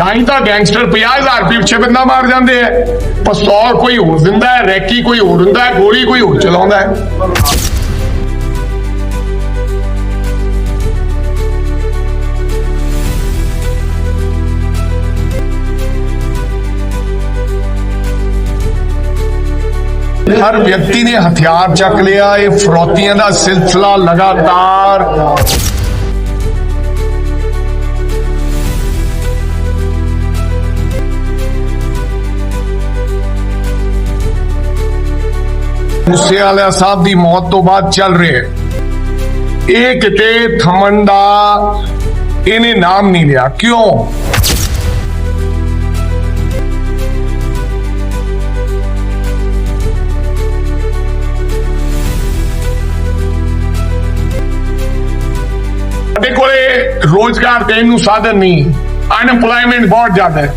ਤਾਂ ਹੀ ਤਾਂ ਗੈਂਗਸਟਰ 50000 ਰੁਪਏ ਪਿੱਛੇ ਬੰਦਾ ਮਾਰ ਜਾਂਦੇ ਐ ਪਿਸਤੌਲ ਕੋਈ ਹੋਰ ਦਿੰਦਾ ਹੈ, ਰੈਕੀ ਕੋਈ ਹੋਰ ਦਿੰਦਾ ਹੈ, ਗੋਲੀ ਕੋਈ ਹੋਰ ਚਲਾਉਂਦਾ ਹੈ। ਹਰ ਵਿਅਕਤੀ ਨੇ ਹਥਿਆਰ ਚੱਕ ਲਿਆ, ਇਹ ਫਰੋਤੀਆਂ ਦਾ ਸਿਲਸਿਲਾ ਲਗਾਤਾਰ ਮੂਸੇਵਾਲਾ ਸਾਹਿਬ ਦੀ ਮੌਤ ਤੋਂ ਬਾਅਦ ਚੱਲ ਰਿਹਾ ਇਹ ਕਿਤੇ ਥਮਨ ਦਾ ਇਹਨੇ ਨਾਮ ਨਹੀਂ ਲਿਆ। ਕਿਉਂ? ਸਾਡੇ ਕੋਲੇ ਰੋਜ਼ਗਾਰ ਦੇਣ ਨੂੰ ਸਾਧਨ ਨਹੀਂ। ਅਨਪਲਾਈਮੈਂਟ ਬਹੁਤ ਜ਼ਿਆਦਾ ਹੈ।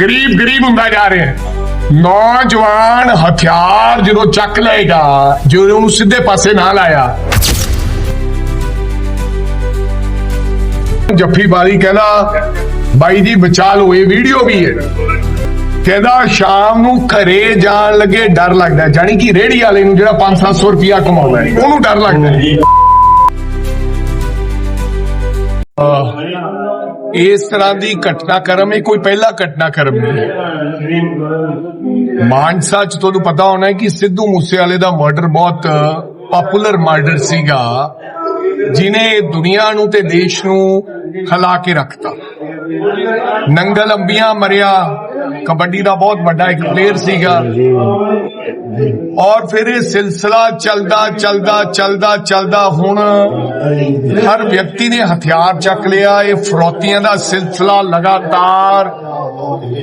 ਗਰੀਬ ਗਰੀਬ ਹੁੰਦਾ ਜਾ ਰਿਹਾ ਹੈ। ਨੌਜਵਾਨ ਹਥਿਆਰ ਜਦੋਂ ਚੱਕ ਲਏਗਾ ਜਦੋਂ ਉਹਨੂੰ ਸਿੱਧੇ ਪਾਸੇ ਨਾ ਲਾਇਆ। ਜੱਫੀ ਬਾਰੀ ਕਹਿੰਦਾ ਬਾਈ ਜੀ ਬਚਾ ਲਓ ਇਹ ਵੀਡੀਓ ਵੀ ਹੈ। ਕਹਿੰਦਾ ਸ਼ਾਮ ਨੂੰ ਘਰੇ ਜਾਣ ਲੱਗੇ ਡਰ ਲੱਗਦਾ। ਜਾਣੀ ਕਿ ਰੇੜੀ ਵਾਲੇ ਨੂੰ ਜਿਹੜਾ 5-700 ਰੁਪਿਆ ਕਮਾਉਂਦਾ ਹੈ ਉਹਨੂੰ ਡਰ ਲੱਗਦਾ ਹੈ। ਇਸ ਤਰ੍ਹਾਂ ਦੀ ਘਟਨਾਕ੍ਰਮ ਇਹ ਕੋਈ ਪਹਿਲਾ ਘਟਨਾਕ੍ਰਮ ਨਹੀਂ ਮਾਨਸਾ ਚ ਤੁਹਾਨੂੰ ਪਤਾ ਹੋਣਾ ਹੈ ਕਿ ਸਿੱਧੂ ਮੂਸੇਵਾਲੇ ਦਾ ਮਰਡਰ ਬਹੁਤ ਪਪੂਲਰ ਮਰਡਰ ਸੀਗਾ, ਜਿਨੇ ਦੁਨੀਆ ਨੂੰ ਤੇ ਦੇਸ਼ ਨੂੰ ਹਿਲਾ ਕੇ ਰੱਖਤਾ। ਨੰਗਲ ਅੰਬੀਆਂ ਮਰਿਆ ਕਬੱਡੀ ਦਾ ਬਹੁਤ ਵੱਡਾ ਇੱਕ ਪਲੇਅਰ ਸੀਗਾ। ਔਰ ਫਿਰ ਇਹ ਸਿਲਸਿਲਾ ਚੱਲਦਾ ਚੱਲਦਾ ਚੱਲਦਾ ਚੱਲਦਾ ਹੁਣ ਹਰ ਵਿਅਕਤੀ ਨੇ ਹਥਿਆਰ ਚੱਕ ਲਿਆ। ਇਹ ਫਰੋਤੀਆਂ ਦਾ ਸਿਲਸਿਲਾ ਲਗਾਤਾਰ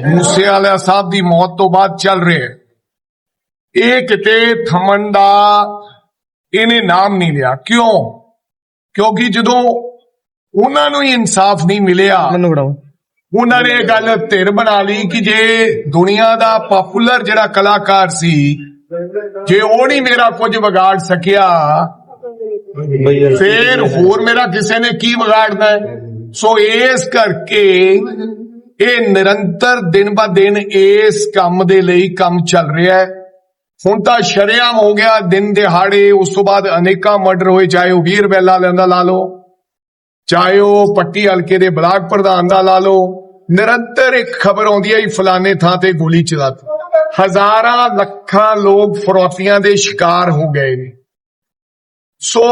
ਮੂਸੇ ਵਾਲਾ ਸਾਹਿਬ ਦੀ ਮੌਤ ਤੋਂ ਬਾਅਦ ਚੱਲ ਰਿਹਾ ਇਹ ਕਿਤੇ ਥਮਣ ਦਾ ਇਹਨੇ ਨਾਮ ਨਹੀਂ ਲਿਆ। ਕਿਉਂ? ਕਿਉਂਕਿ ਜਦੋਂ ਉਹਨਾਂ ਨੂੰ ਹੀ ਇਨਸਾਫ ਨਹੀਂ ਮਿਲਿਆ, ਮੈਨੂੰ ਉਹਨਾਂ ਨੇ ਇਹ ਗੱਲ ਧਿਰ ਬਣਾ ਲਈ ਕਿ ਜੇ ਦੁਨੀਆ ਦਾ ਪਪੂਲਰ ਜਿਹੜਾ ਕਲਾਕਾਰ ਸੀ, ਜੇ ਉਹ ਨਹੀਂ ਮੇਰਾ ਕੁਝ ਵਿਗਾੜ ਸਕਿਆ, ਫੇਰ ਹੋਰ ਮੇਰਾ ਕਿਸੇ ਨੇ ਕੀ ਵਿਗਾੜਨਾ ਸੋ ਇਸ ਕਰਕੇ ਇਹ ਨਿਰੰਤਰ ਦਿਨ ਬਾ ਦਿਨ ਇਸ ਕੰਮ ਦੇ ਲਈ ਕੰਮ ਚੱਲ ਰਿਹਾ ਹੈ। ਹੁਣ ਤਾਂ ਸ਼ਰੇਆਮ ਹੋ ਗਿਆ ਦਿਨ ਦਿਹਾੜੇ, ਉਸ ਤੋਂ ਬਾਅਦ ਅਨੇਕਾਂ ਮਰਡਰ ਹੋਏ, ਚਾਹੇ ਉਹ ਵੀਰ ਬੈਲਾ ਲੈਂਦਾ ਲਾ ਲਓ, ਚਾਹੇ ਉਹ ਪੱਟੀ ਹਲਕੇ ਦੇ ਬਲਾਕ ਪ੍ਰਧਾਨ ਦਾ ਲਾ ਲਓ। ਨਿਰੰਤਰ ਇੱਕ ਖਬਰ ਆਉਂਦੀ ਹੈ ਕਿ ਫਲਾਣੇ ਥਾਂ ਤੇ ਗੋਲੀ ਚਲਾਤੀ ਹਜ਼ਾਰਾਂ ਲੱਖਾਂ ਲੋਕ ਫਰੋਤੀਆਂ ਦੇ ਸ਼ਿਕਾਰ ਹੋ ਗਏ ਨੇ ਸੋ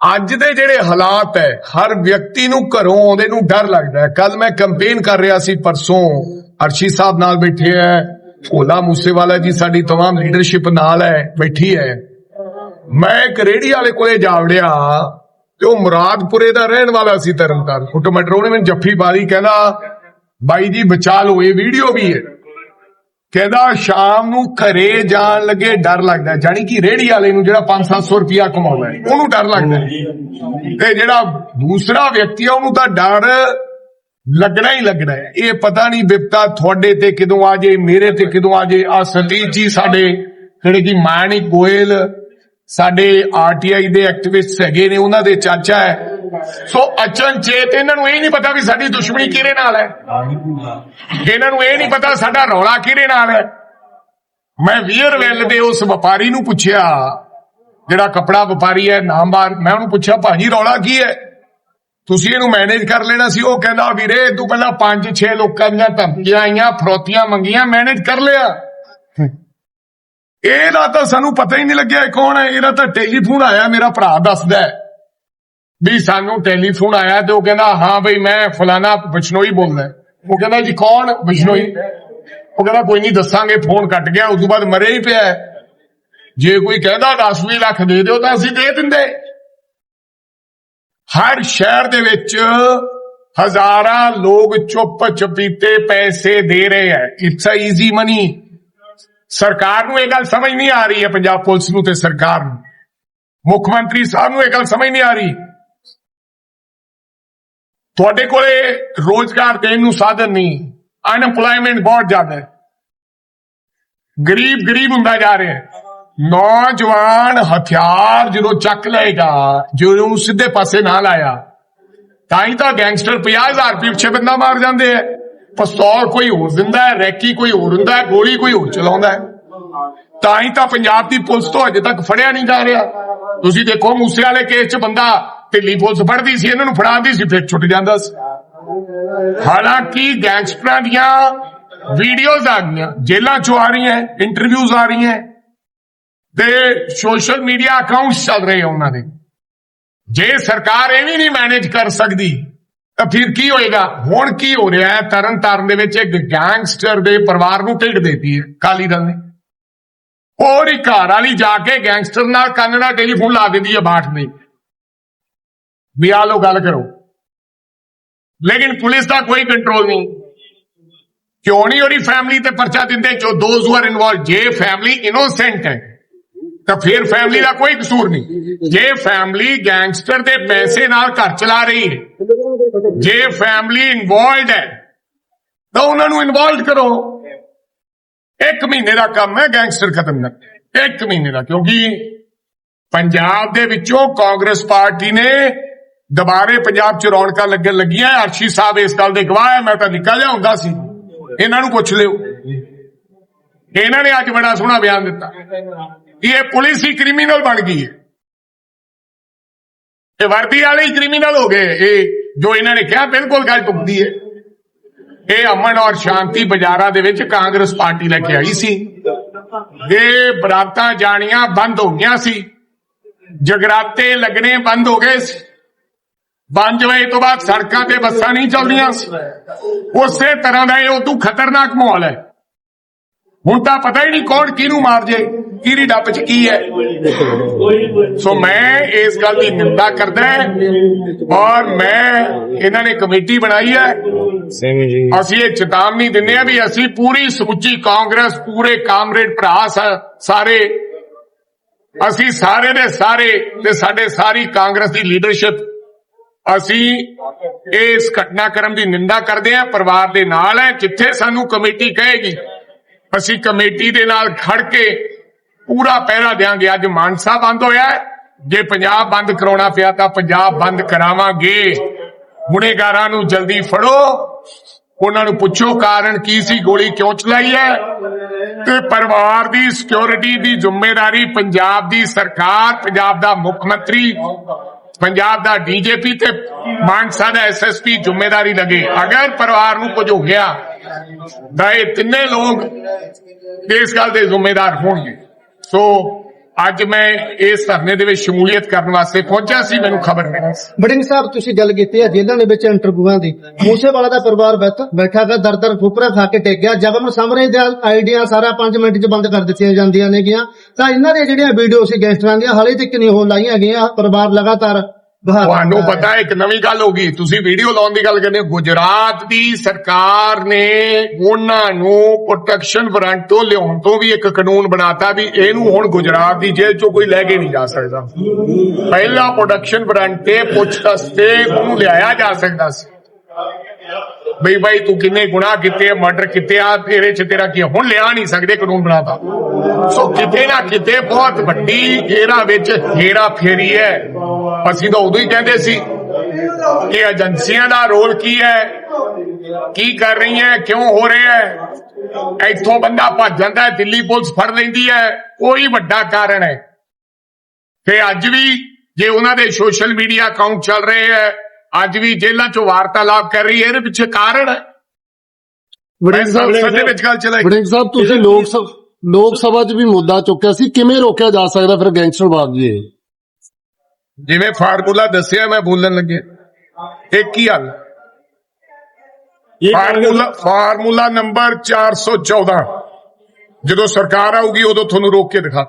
ਅੱਜ ਦੇ ਜਿਹੜੇ ਹਾਲਾਤ ਹੈ ਹਰ ਵਿਅਕਤੀ ਨੂੰ ਘਰੋਂ ਆਉਂਦੇ ਨੂੰ ਡਰ ਲੱਗਦਾ ਹੈ ਕੱਲ ਮੈਂ ਕੈਂਪੇਨ ਕਰ ਰਿਹਾ ਸੀ ਪਰਸੋਂ ਅਰਸ਼ੀ ਸਾਹਿਬ ਨਾਲ ਬੈਠੇ ਹੈ ਭੋਲਾ ਮੂਸੇਵਾਲਾ ਜੀ ਸਾਡੀ तमाम ਲੀਡਰਸ਼ਿਪ ਨਾਲ ਹੈ ਬੈਠੀ ਹੈ ਮੈਂ ਇੱਕ ਰੇੜੀ ਵਾਲੇ ਕੋਲੇ ਜਾ ਵੜਿਆ ਤੇ ਉਹ ਮੁਰਾਦਪੁਰੇ ਦਾ ਰਹਿਣ ਵਾਲਾ ਸੀ ਤਰਨਤਾਰਨ। ਫੁੱਟਮਟਰ ਉਹਨੇ ਮੈਨੂੰ ਜੱਫੀ ਬਾਰੀ ਕਹਿੰਦਾ, ਬਾਈ ਜੀ, ਬਚਾ ਲਓ, ਇਹ ਵੀਡੀਓ ਵੀ ਹੈ। ਕਹਿੰਦਾ, ਸ਼ਾਮ ਨੂੰ ਘਰੇ ਜਾਣ ਲੱਗੇ ਡਰ ਲੱਗਦਾ ਹੈ। ਕਿ ਰੇੜੀ ਵਾਲੇ ਨੂੰ ਜਿਹੜਾ 5-700 ਰੁਪਿਆ ਕਮਾਉਂਦਾ ਉਹਨੂੰ ਡਰ ਲੱਗਦਾ ਤੇ ਜਿਹੜਾ ਦੂਸਰਾ ਵਿਅਕਤੀ ਆ, ਉਹਨੂੰ ਤਾਂ ਡਰ ਲੱਗਣਾ ਹੀ ਲੱਗਣਾ ਹੈ। ਇਹ ਪਤਾ ਨਹੀਂ ਬਿਪਤਾ ਤੁਹਾਡੇ ਤੇ ਕਿਦੋਂ ਆ ਜੇ ਮੇਰੇ ਤੇ ਕਿਦੋਂ ਆ ਜੇ ਆ ਸੰਦੀਪ ਜੀ ਸਾਡੇ, ਜਿਹੜੇ ਕਿ ਮਾਨਿਕ ਗੋਇਲ ਸਾਡੇ ਆਰਟੀਆਈ ਦੇ ਐਕਟਿਵਿਸਟ ਹੈਗੇ ਨੇ, ਉਹਨਾਂ ਦੇ ਚਾਚਾ ਹੈ। ਸੋ ਅਚਨਚੇਤ ਇਹਨਾਂ ਨੂੰ ਇਹ ਨਹੀਂ ਪਤਾ ਵੀ ਸਾਡੀ ਦੁਸ਼ਮਣੀ ਕਿਹਦੇ ਨਾਲ ਹੈ। ਇਹਨਾਂ ਨੂੰ ਇਹ ਨਹੀਂ ਪਤਾ ਸਾਡਾ ਰੌਲਾ ਕਿਹਦੇ ਨਾਲ ਹੈ। ਮੈਂ ਵੀਰਵੈਲ ਦੇ ਉਸ ਵਪਾਰੀ ਨੂੰ ਪੁੱਛਿਆ, ਜਿਹੜਾ ਕਪੜਾ ਵਪਾਰੀ ਹੈ ਨਾਮਵਾਰ ਮੈਂ ਉਹਨੂੰ ਪੁੱਛਿਆ, ਭਾਜੀ, ਰੌਲਾ ਕੀ ਹੈ? ਤੁਸੀਂ ਇਹਨੂੰ ਮੈਨੇਜ ਕਰ ਲੈਣਾ ਸੀ। ਉਹ ਕਹਿੰਦਾ, ਵੀਰੇ, ਤੂੰ ਪਹਿਲਾਂ 5-6 ਲੋਕਾਂ ਦੀਆਂ ਧਮਕੀਆਂ ਆਈਆਂ, ਫਰੋਤੀਆਂ ਮੰਗੀਆਂ ਮੈਨੇਜ ਕਰ ਲਿਆ। ਇਹਦਾ ਤਾਂ ਸਾਨੂੰ ਪਤਾ ਹੀ ਨਹੀਂ ਲੱਗਿਆ ਕੌਣ ਹੈ। ਇਹਦਾ ਤਾਂ ਟੈਲੀਫੋਨ ਆਇਆ, ਮੇਰਾ ਭਰਾ ਦੱਸਦਾ ਵੀ ਸਾਨੂੰ ਟੈਲੀਫੋਨ ਆਇਆ ਤੇ ਉਹ ਕਹਿੰਦਾ, ਹਾਂ ਬਈ, ਮੈਂ ਫਲਾਣਾ ਬਿਸ਼ਨੋਈ ਬੋਲਦਾ ਉਹ ਕਹਿੰਦਾ, ਜੀ ਕੌਣ ਬਿਸ਼ਨੋਈ? ਉਹ ਕਹਿੰਦਾ, ਕੋਈ ਨਹੀਂ, ਦੱਸਾਂਗੇ, ਫੋਨ ਕੱਟ ਗਿਆ, ਉਸ ਤੋਂ ਬਾਅਦ ਮਰੇ ਹੀ ਪਿਆ ਜੇ ਕੋਈ ਕਹਿੰਦਾ 10 ਲੱਖ ਦੇ ਦਿਓ ਤਾਂ ਅਸੀਂ ਦੇ ਦਿੰਦੇ। ਹਰ ਸ਼ਹਿਰ ਦੇ ਵਿੱਚ ਹਜ਼ਾਰਾਂ ਲੋਕ ਚੁੱਪ ਚਪੀਤੇ ਪੈਸੇ ਦੇ ਰਹੇ ਹੈ। ਇਟਸ ਅ ਈਜ਼ੀ ਮਨੀ ਸਰਕਾਰ ਨੂੰ ਇਹ ਗੱਲ ਸਮਝ ਨਹੀਂ ਆ ਰਹੀ ਹੈ, ਪੰਜਾਬ ਪੁਲਿਸ ਨੂੰ ਤੇ ਸਰਕਾਰ ਨੂੰ। ਮੁੱਖ ਮੰਤਰੀ ਸਾਹਿਬ ਨੂੰ ਇਹ ਗੱਲ ਸਮਝ ਨਹੀਂ ਆ ਰਹੀ। ਤੁਹਾਡੇ ਕੋਲੇ ਰੋਜ਼ਗਾਰ ਦੇਣ ਨੂੰ ਸਾਧਨ ਨਹੀਂ। ਅਨਪਲਾਈਮੈਂਟ ਬਹੁਤ ਜ਼ਿਆਦਾ ਹੈ। ਗਰੀਬ ਗਰੀਬ ਹੁੰਦਾ ਜਾ ਰਿਹਾ ਹੈ। ਨੌਜਵਾਨ ਹਥਿਆਰ ਜਦੋਂ ਚੱਕ ਲਏਗਾ, ਜਦੋਂ ਉਹਨੂੰ ਸਿੱਧੇ ਪਾਸੇ ਨਾ ਲਾਇਆ, ਤਾਂ ਹੀ ਤਾਂ ਗੈਂਗਸਟਰ 50000 ਰੁਪਏ ਪਿੱਛੇ ਬੰਦਾ ਮਾਰ ਜਾਂਦੇ ਆ। ਪਿਸਤੌਲ ਕੋਈ ਹੋਰ ਦਿੰਦਾ ਹੈ, ਰੈਕੀ ਕੋਈ ਹੋਰ ਹੁੰਦਾ ਹੈ, ਗੋਲੀ ਕੋਈ ਹੋਰ ਚਲਾਉਂਦਾ ਹੈ। ਤਾਂ ਹੀ ਤਾਂ ਪੰਜਾਬ ਦੀ ਪੁਲਿਸ ਤੋਂ ਅਜੇ ਤੱਕ ਫੜਿਆ ਨਹੀਂ ਜਾ ਰਿਹਾ। ਤੁਸੀਂ ਦੇਖੋ ਮੂਸੇ ਵਾਲੇ ਕੇਸ 'ਚ ਬੰਦਾ ਢਿੱਲੀ ਪੁਲਿਸ ਫੜਦੀ ਸੀ, ਇਹਨਾਂ ਨੂੰ ਫੜਾਉਂਦੀ ਸੀ, ਫਿਰ ਛੁੱਟ ਜਾਂਦਾ ਸੀ। ਹਾਲਾਂਕਿ ਗੈਂਗਸਟਰਾਂ ਦੀਆਂ ਵੀਡੀਓਜ਼ ਆ ਗਈਆਂ, ਜੇਲ੍ਹਾਂ 'ਚੋਂ ਆ ਰਹੀਆਂ, ਇੰਟਰਵਿਊਜ਼ ਆ ਰਹੀਆਂ। ਤੇ ਸੋਸ਼ਲ ਮੀਡੀਆ ਅਕਾਊਂਟਸ ਚੱਲ ਰਹੇ ਆ ਉਹਨਾਂ ਦੇ। ਜੇ ਸਰਕਾਰ ਇਹ ਵੀ ਨਹੀਂ ਮੈਨੇਜ ਕਰ ਸਕਦੀ ਤਾਂ ਫਿਰ ਕੀ ਹੋਏਗਾ? ਹੁਣ ਕੀ ਹੋ ਰਿਹਾ ਹੈ? ਤਰਨ ਤਾਰਨ ਦੇ ਵਿੱਚ ਇੱਕ ਗੈਂਗਸਟਰ ਦੇ ਪਰਿਵਾਰ ਨੂੰ ਢਿੱਡ ਦੇਤੀ ਹੈ ਕਾਲੀ ਦਲ ਨੇ। ਹੋਰ ਹੀ ਘਰ ਵਾਲੀ ਜਾ ਕੇ ਗੈਂਗਸਟਰ ਨਾਲ ਕੰਨ ਨਾਲ ਟੈਲੀਫੋਨ ਲਾ ਦਿੰਦੀ ਹੈ ਬਾਠ ਨੇ। ਵੀ ਆ ਲੋ ਗੱਲ ਕਰੋ। ਲੇਕਿਨ ਪੁਲਿਸ ਦਾ ਕੋਈ ਕੰਟਰੋਲ ਨਹੀਂ। ਕਿਉਂ ਨਹੀਂ ਉਹਦੀ ਫੈਮਿਲੀ ਤੇ ਪਰਚਾ ਦਿੰਦੇ? ਜੋ ਦੋਜ਼ ਹੂ ਆਰ ਇਨਵੋਲਡ ਜੇ ਫੈਮਿਲੀ ਇਨੋਸੈਂਟ ਹੈ, ਤਾਂ ਫਿਰ ਫੈਮਿਲੀ ਦਾ ਕੋਈ ਕਸੂਰ ਨਹੀਂ। ਜੇ ਫੈਮਿਲੀ ਗੈਂਗਸਟਰ ਦੇ ਪੈਸੇ ਨਾਲ ਘਰ ਚਲਾ ਰਹੀ ਹੈ ਜੇ ਫੈਮਿਲੀ ਇਨਵੋਲਡ ਹੈ, ਤਾਂ ਉਹਨਾਂ ਨੂੰ ਇਨਵੋਲਡ ਕਰੋ। ਇੱਕ ਮਹੀਨੇ ਦਾ ਕੰਮ ਹੈ ਗੈਂਗਸਟਰ ਖਤਮ ਕਰ। ਇੱਕ ਮਹੀਨੇ ਦਾ, ਕਿਉਂਕਿ ਪੰਜਾਬ ਦੇ ਵਿੱਚੋਂ ਕਾਂਗਰਸ ਪਾਰਟੀ ਨੇ ਦੁਬਾਰੇ ਪੰਜਾਬ ਚ ਰੌਣਕਾਂ ਲੱਗਣ ਲੱਗੀਆਂ ਅਰਸ਼ੀ ਸਾਹਿਬ ਇਸ ਗੱਲ ਦੇ ਗਵਾਹ ਹੈ, ਮੈਂ ਤਾਂ ਨਿਕਲ ਲਿਆ ਹੁੰਦਾ ਸੀ। ਇਹਨਾਂ ਨੂੰ ਪੁੱਛ ਲਿਓ। ਇਹਨਾਂ ਨੇ ਅੱਜ ਬੜਾ ਸੋਹਣਾ ਬਿਆਨ ਦਿੱਤਾ। ਕਿ ਇਹ ਪੁਲਿਸ ਹੀ ਕ੍ਰਿਮੀਨਲ ਬਣ ਗਈ ਹੈ। ਇਹ ਵਰਦੀ ਵਾਲੇ ਹੀ ਕ੍ਰਿਮੀਨਲ ਹੋ ਗਏ। ਇਹ ਜੋ ਇਹਨਾਂ ਨੇ ਕਿਹਾ, ਬਿਲਕੁਲ ਗੱਲ ਟੁੱਕਦੀ ਹੈ। ਇਹ ਅਮਨ ਔਰ ਸ਼ਾਂਤੀ ਬਾਜ਼ਾਰਾਂ ਦੇ ਵਿੱਚ ਕਾਂਗਰਸ ਪਾਰਟੀ ਲੈ ਕੇ ਆਈ ਸੀ। ਇਹ ਬਰਾਤਾਂ ਜਾਣੀਆਂ ਬੰਦ ਹੋ ਗਈਆਂ ਸੀ। ਜਗਰਾਤੇ ਲੱਗਣੇ ਬੰਦ ਹੋ ਗਏ ਸੀ। 5 ਵਜੇ ਤੋਂ ਬਾਅਦ ਸੜਕਾਂ ਤੇ ਬੱਸਾਂ ਨਹੀਂ ਚੱਲਦੀਆਂ ਸੀ। ਉਸੇ ਤਰ੍ਹਾਂ ਦਾ ਇਹ ਉਦੋਂ ਖਤਰਨਾਕ ਮਾਹੌਲ ਹੈ। ਹੁਣ ਤਾਂ ਪਤਾ ਹੀ ਨਹੀਂ ਕੌਣ ਕਿਹਨੂੰ ਮਾਰ ਜੇ ਕਿਹਦੀ ਡੱਬ ਚ ਕੀ ਹੈ। ਸੋ ਮੈਂ ਇਸ ਗੱਲ ਦੀ ਨਿੰਦਾ ਕਰਦਾ ਔਰ ਮੈਂ ਇਹਨਾਂ ਨੇ ਕਮੇਟੀ ਬਣਾਈ ਹੈ। ਅਸੀਂ ਇਹ ਚੇਤਾਵਨੀ ਦਿੰਦੇ ਆ ਵੀ ਅਸੀਂ ਪੂਰੀ ਸਮੁੱਚੀ ਕਾਂਗਰਸ ਪੂਰੇ ਕਾਮਰੇਡ ਭਰਾ ਸਾਰੇ। ਅਸੀਂ ਸਾਰੇ ਦੇ ਸਾਰੇ ਤੇ ਸਾਡੇ ਸਾਰੀ ਕਾਂਗਰਸ ਦੀ ਲੀਡਰਸ਼ਿਪ। ਅਸੀਂ ਇਸ ਘਟਨਾਕ੍ਰਮ ਦੀ ਨਿੰਦਾ ਕਰਦੇ ਹਾਂ ਪਰਿਵਾਰ ਦੇ ਨਾਲ ਹੈ ਜਿੱਥੇ ਸਾਨੂੰ ਕਮੇਟੀ ਕਹੇਗੀ। ਅਸੀਂ ਕਮੇਟੀ ਦੇ ਨਾਲ ਖੜ ਕੇ ਪੂਰਾ ਪਹਿਰਾ ਦੇਾਂਗੇ ਅੱਜ ਮਾਨਸਾ ਬੰਦ ਹੋਇਆ ਜੇ ਪੰਜਾਬ ਬੰਦ ਕਰਾਉਣਾ ਪਿਆ ਤਾਂ ਪੰਜਾਬ ਬੰਦ ਕਰਾਵਾਂਗੇ। ਗੁਨੇਗਾਰਾਂ ਨੂੰ ਜਲਦੀ ਫੜੋ। ਉਹਨਾਂ ਨੂੰ ਪੁੱਛੋ ਕਾਰਨ ਕੀ ਸੀ, ਗੋਲੀ ਕਿਉਂ ਚਲਾਈ ਹੈ? ਤੇ ਪਰਿਵਾਰ ਦੀ ਸਿਕਿਉਰਿਟੀ ਦੀ ਜ਼ਿੰਮੇਵਾਰੀ, ਪੰਜਾਬ ਦੀ ਸਰਕਾਰ, ਪੰਜਾਬ ਦਾ ਮੁੱਖ ਮੰਤਰੀ, ਪੰਜਾਬ ਦਾ ਡੀਜੀਪੀ ਤੇ ਮਾਨਸਾ ਦਾ ਐਸਐਸਪੀ ਜ਼ਿੰਮੇਵਾਰੀ ਲਗੇ। ਅਗਰ ਪਰਿਵਾਰ ਨੂੰ ਕੁਝ ਹੋ ਗਿਆ ਤਾਂ ਇਹ ਤਿੰਨੇ ਲੋਕ ਇਸ ਗੱਲ ਦੇ ਜ਼ਿੰਮੇਦਾਰ ਹੋਣਗੇ। ਸੋ ਅੱਜ ਮੈਂ ਇਸ ਧਰਨੇ ਦੇ ਵਿੱਚ ਸ਼ਮੂਲੀਅਤ ਕਰਨ ਵਾਸਤੇ ਪਹੁੰਚਿਆ ਸੀ, ਮੈਨੂੰ ਖਬਰ ਮਿਲੀ। ਸੀ ਸਾਹਿਬ, ਤੁਸੀਂ ਗੱਲ ਕੀਤੀ ਹੈ ਜੇਲ੍ਹਾਂ ਦੇ ਵਿੱਚ ਇੰਟਰਵਿਊਆਂ ਦੀ। ਮੂਸੇਵਾਲਾ ਦਾ ਪਰਿਵਾਰ ਬੈਠ, ਬੈਠਾ ਹੈ ਦਰ ਦਰ ਖਾ ਕੇ ਟਿਕ ਗਿਆ। ਜਗਮ ਸਾਹਮਣੇ ਦੇ ਆਈਡੀਆ ਸਾਰਾ 5 ਮਿੰਟ 'ਚ ਬੰਦ ਕਰ ਦਿੱਤੀਆਂ ਜਾਂਦੀਆਂ ਨੇ ਨੇਗੀਆਂ। ਤਾਂ ਇਹਨਾਂ ਦੀਆਂ ਜਿਹੜੀਆਂ ਵੀਡੀਓ ਸੀ ਗੈਂਗਸਟਰਾਂ ਦੀਆਂ, ਹਾਲੇ ਤੱਕ ਨਹੀਂ ਹੋ ਲਾਈਆਂ ਗਈਆਂ, ਪਰਿਵਾਰ ਲਗਾਤਾਰ ਤੁਹਾਨੂੰ ਪਤਾ ਇੱਕ ਨਵੀਂ ਗੱਲ ਹੋ ਗਈ। ਤੁਸੀਂ ਵੀਡੀਓ ਲਾਉਣ ਦੀ ਗੱਲ ਕਰਦੇ ਹੋ। ਗੁਜਰਾਤ ਦੀ ਸਰਕਾਰ ਨੇ ਉਹਨਾਂ ਨੂੰ ਪ੍ਰੋਟੈਕਸ਼ਨ ਵਾਰੰਟ ਤੋਂ ਲਿਆਉਣ ਤੋਂ ਵੀ ਇੱਕ ਕਾਨੂੰਨ ਬਣਾਤਾ ਵੀ ਇਹਨੂੰ ਹੁਣ ਗੁਜਰਾਤ ਦੀ ਜੇਲ੍ਹ ਚੋਂ ਕੋਈ ਲੈ ਕੇ ਨਹੀਂ ਜਾ ਸਕਦਾ। ਪਹਿਲਾਂ ਪ੍ਰੋਟੈਕਸ਼ਨ ਵਾਰੰਟ ਤੇ ਪੁੱਛਤਾਛ ਤੇ ਉਹਨੂੰ ਲਿਆਇਆ ਜਾ ਸਕਦਾ ਸੀ। ਬਈ ਬਾਈ ਤੂੰ ਕਿੰਨੇ ਗੁਨਾਹ ਕੀਤੇ ਮਰਡਰ ਕੀਤੇ ਆ, ਤੇਰੇ ਚ ਤੇਰਾ ਕੀ ਆ? ਹੁਣ ਲਿਆ ਨਹੀਂ ਸਕਦੇ ਕਾਨੂੰਨ ਬਣਾਤਾ। ਸੋ ਕਿਤੇ ਨਾ ਕਿਤੇ ਬਹੁਤ ਵੱਡੀ ਘੇਰਾ ਵਿੱਚ ਘੇਰਾ ਫੇਰੀ ਹੈ। ਅਸੀਂ ਤਾਂ ਉਦੋਂ ਹੀ ਕਹਿੰਦੇ ਸੀ ਕਿ ਏਜੰਸੀਆਂ ਦਾ ਰੋਲ ਕੀ ਹੈ? ਕੀ ਕਰ ਰਹੀਆਂ ਕਿਉਂ ਹੋ ਰਿਹਾ ਹੈ? ਇੱਥੋਂ ਬੰਦਾ ਭੱਜ ਜਾਂਦਾ ਹੈ, ਦਿੱਲੀ ਪੁਲਿਸ ਫੜ ਲੈਂਦੀ ਹੈ। ਕੋਈ ਵੱਡਾ ਕਾਰਨ ਹੈ। ਤੇ ਅੱਜ ਵੀ ਜੇ ਉਹਨਾਂ ਦੇ ਸੋਸ਼ਲ ਮੀਡੀਆ ਅਕਾਊਂਟ ਚੱਲ ਰਹੇ ਹੈ ਅੱਜ ਵੀ ਜੇਲ੍ਹਾਂ 'ਚੋਂ ਵਾਰਤਾਲਾਪ ਕਰ ਰਹੀ ਹੈ ਇਹਦੇ ਪਿੱਛੇ ਕਾਰਨ ਹੈ। ਵੜਿੰਗ ਸਾਹਿਬ ਸਾਡੇ ਵਿੱਚ ਗੱਲ ਚਲਾਈ। ਵੜਿੰਗ ਸਾਹਿਬ ਤੁਸੀਂ ਲੋਕ ਸਭ ਲੋਕ ਸਭਾ 'ਚ ਵੀ ਮੁੱਦਾ ਚੁੱਕਿਆ ਸੀ। ਕਿਵੇਂ ਰੋਕਿਆ ਜਾ ਸਕਦਾ ਫਿਰ ਗੈਂਗਸਟਰਵਾਦ ਜੀ? ਜਿਵੇਂ ਫਾਰਮੂਲਾ ਦੱਸਿਆ ਮੈਂ ਬੋਲਣ ਲੱਗੇ। ਇੱਕ ਹੀ ਹੱਲ? ਫਾਰਮੂਲਾ ਫਾਰਮੂਲਾ ਨੰਬਰ 414 ਜਦੋਂ ਸਰਕਾਰ ਆਊਗੀ ਉਦੋਂ ਤੁਹਾਨੂੰ ਰੋਕ ਕੇ ਦਿਖਾ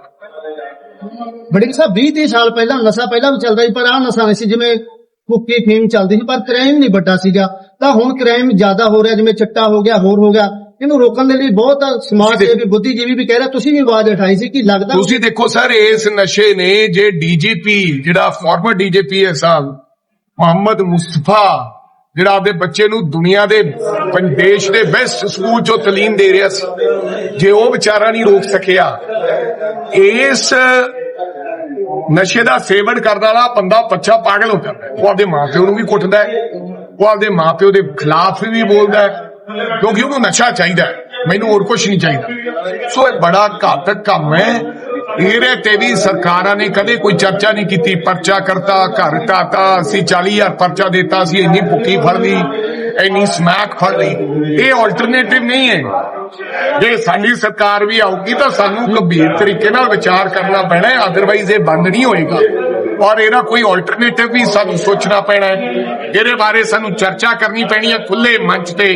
ਬੜਿੰਗ ਸਾਹਿਬ 20 30 ਸਾਲ ਪਹਿਲਾਂ ਨਸ਼ਾ ਪਹਿਲਾਂ ਵੀ ਚੱਲਦਾ ਸੀ ਪਰ ਆਹ ਨਸ਼ਾ ਨਹੀਂ ਸੀ ਜਿਵੇਂ ਕੁੱਕੀ ਫੀਮ ਚੱਲਦੀ ਸੀ ਪਰ ਕ੍ਰਾਈਮ ਨਹੀਂ ਵੱਡਾ ਸੀਗਾ। ਤਾਂ ਹੁਣ ਕ੍ਰਾਈਮ ਜ਼ਿਆਦਾ ਹੋ ਰਿਹਾ ਜਿਵੇਂ ਚਿੱਟਾ ਹੋ ਗਿਆ ਹੋਰ ਹੋ ਗਿਆ। ਇਹਨੂੰ ਰੋਕਣ ਦੇ ਲਈ ਬਹੁਤ ਸਮਾਜ ਸੇਵੀ ਬੁੱਧੀਜੀਵੀ ਵੀ ਕਹਿ ਰਿਹਾ। ਤੁਸੀਂ ਵੀ ਆਵਾਜ਼ ਉਠਾਈ ਸੀ ਕਿ ਲੱਗਦਾ ਤੁਸੀਂ ਦੇਖੋ ਸਰ ਇਸ ਨਸ਼ੇ ਨੇ ਜੇ ਡੀਜੀਪੀ ਜਿਹੜਾ ਫਾਰਮਰ ਡੀਜੀਪੀ ਹੈ ਸਾਹਿਬ ਮੁਹੰਮਦ ਮੁਸਤਫਾ ਜਿਹੜਾ ਆਪਦੇ ਬੱਚੇ ਨੂੰ ਦੁਨੀਆ ਦੇ ਦੇਸ਼ ਦੇ ਬੈਸਟ ਸਕੂਲ ਚੋਂ ਤਾਲੀਮ ਦੇ ਰਿਹਾ ਸੀ ਜੇ ਉਹ ਵਿਚਾਰਾ ਨਹੀਂ ਰੋਕ ਸਕਿਆ ਇਸ ਨਸ਼ੇ ਦਾ ਸੇਵਨ ਕਰਨ ਵਾਲਾ ਬੰਦਾ ਬੱਚਾ ਪਾਗਲ ਹੋ ਜਾਂਦਾ ਉਹ ਆਪਦੇ ਮਾਪਿਓ ਨੂੰ ਵੀ ਕੁੱਟਦਾ ਹੈ। ਉਹ ਆਪਦੇ ਮਾਪਿਓ ਦੇ ਖਿਲਾਫ ਵੀ ਬੋਲਦਾ ਹੈ। ਕਿਉਂਕਿ ਉਹਨੂੰ ਨਸ਼ਾ ਚਾਹੀਦਾ ਮੈਨੂੰ ਹੋਰ ਕੁਝ ਨਹੀਂ ਚਾਹੀਦਾ। ਸੋ ਇਹ ਬੜਾ ਘਾਤਕ ਕੰਮ ਹੈ। ਇਹਦੇ ਤੇ ਵੀ ਸਰਕਾਰਾਂ ਨੇ ਕਦੇ ਕੋਈ ਚਰਚਾ ਨਹੀਂ ਕੀਤੀ। ਪਰਚਾ ਕਰਤਾ, ਘਰ ਢਾਤਾ ਅਸੀਂ 40000 ਪਰਚਾ ਦਿੱਤਾ ਸੀ ਇੰਨੀ ਭੁੱਕੀ ਫੜ ਲਈ, ਇੰਨੀ ਸਮੈਕ ਫੜ ਲਈ। ਇਹ ਆਲਟਰਨੇਟਿਵ ਨਹੀਂ ਹੈ। ਜੇ ਸਾਡੀ ਸਰਕਾਰ ਵੀ ਆਊਗੀ ਤਾਂ ਸਾਨੂੰ ਗੰਭੀਰ ਤਰੀਕੇ ਨਾਲ ਵਿਚਾਰ ਕਰਨਾ ਪੈਣਾ ਹੈ ਅਦਰਵਾਈਜ਼ ਇਹ ਬੰਦ ਨਹੀਂ ਹੋਏਗਾ। ਔਰ ਇਹਦਾ ਕੋਈ ਆਲਟਰਨੇਟਿਵ ਵੀ ਸਾਨੂੰ ਸੋਚਣਾ ਪੈਣਾ ਹੈ। ਇਹਦੇ ਬਾਰੇ ਸਾਨੂੰ ਚਰਚਾ ਕਰਨੀ ਪੈਣੀ ਹੈ ਖੁੱਲੇ ਮੰਚ ਤੇ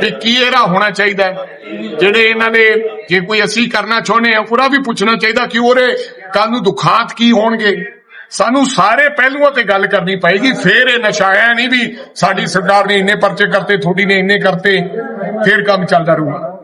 ਵੀ ਕੀ ਇਹਦਾ ਹੋਣਾ ਚਾਹੀਦਾ ਜਿਹੜੇ ਇਹਨਾਂ ਦੇ ਜੇ ਕੋਈ ਅਸੀਂ ਕਰਨਾ ਚਾਹੁੰਦੇ ਆ ਉਹਦਾ ਵੀ ਪੁੱਛਣਾ ਚਾਹੀਦਾ ਕਿ ਉਹਦੇ ਕੱਲ ਨੂੰ ਦੁਖਾਂਤ ਕੀ ਹੋਣਗੇ। ਸਾਨੂੰ ਸਾਰੇ ਪਹਿਲੂਆਂ ਤੇ ਗੱਲ ਕਰਨੀ ਪਏਗੀ। ਫੇਰ ਇਹ ਨਸ਼ਾਇਆ ਨਹੀਂ ਵੀ ਸਾਡੀ ਸਰਕਾਰ ਨੇ ਇੰਨੇ ਪਰਚੇ ਕਰਤੇ ਥੋੜੀ ਨੇ ਇੰਨੇ ਕਰਤੇ। ਫੇਰ ਕੰਮ ਚੱਲਦਾ ਰਹੂਗਾ।